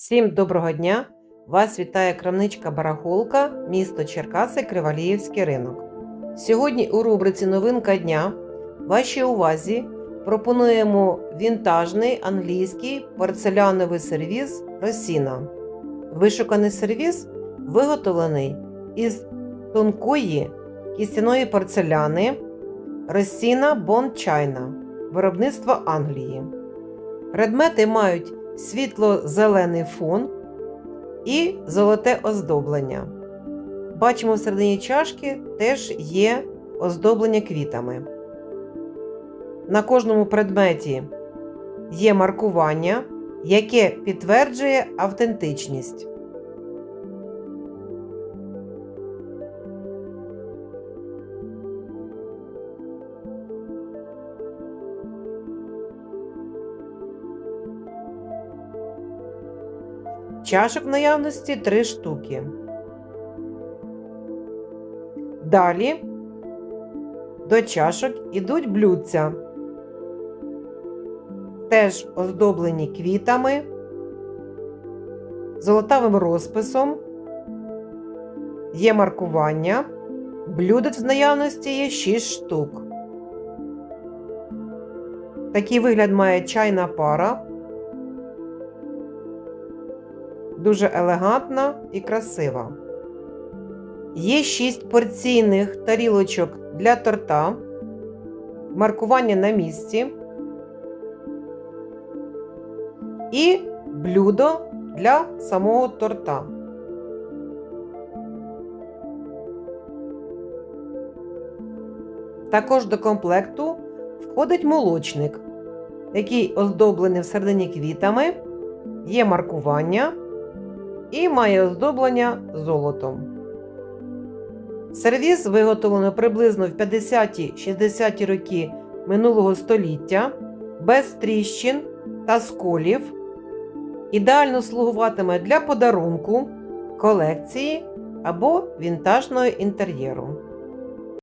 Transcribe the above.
Всім доброго дня! Вас вітає крамничка Барахолка, місто Черкаси, Криваліївський ринок. Сьогодні у рубриці Новинка дня вашій увазі пропонуємо вінтажний англійський порцеляновий сервіз Росіна. Вишуканий сервіз виготовлений із тонкої кістяної порцеляни Росіна Бон Чайна виробництва Англії. Предмети мають світло-зелений фон і золоте оздоблення. Бачимо, в середині чашки теж є оздоблення квітами. На кожному предметі є маркування, яке підтверджує автентичність. Чашок в наявності 3 штуки. Далі до чашок ідуть блюдця. Теж оздоблені квітами, золотавим розписом. Є маркування. Блюдець в наявності є 6 штук. Такий вигляд має чайна пара. Дуже елегантна і красива. Є 6 порційних тарілочок для торта, маркування на місці і блюдо для самого торта. Також до комплекту входить молочник, який оздоблений всередині квітами, є маркування і має оздоблення золотом. Сервіс виготовлено приблизно в 50-60 роки минулого століття, без тріщин та сколів. Ідеально слугуватиме для подарунку, колекції або вінтажного інтер'єру.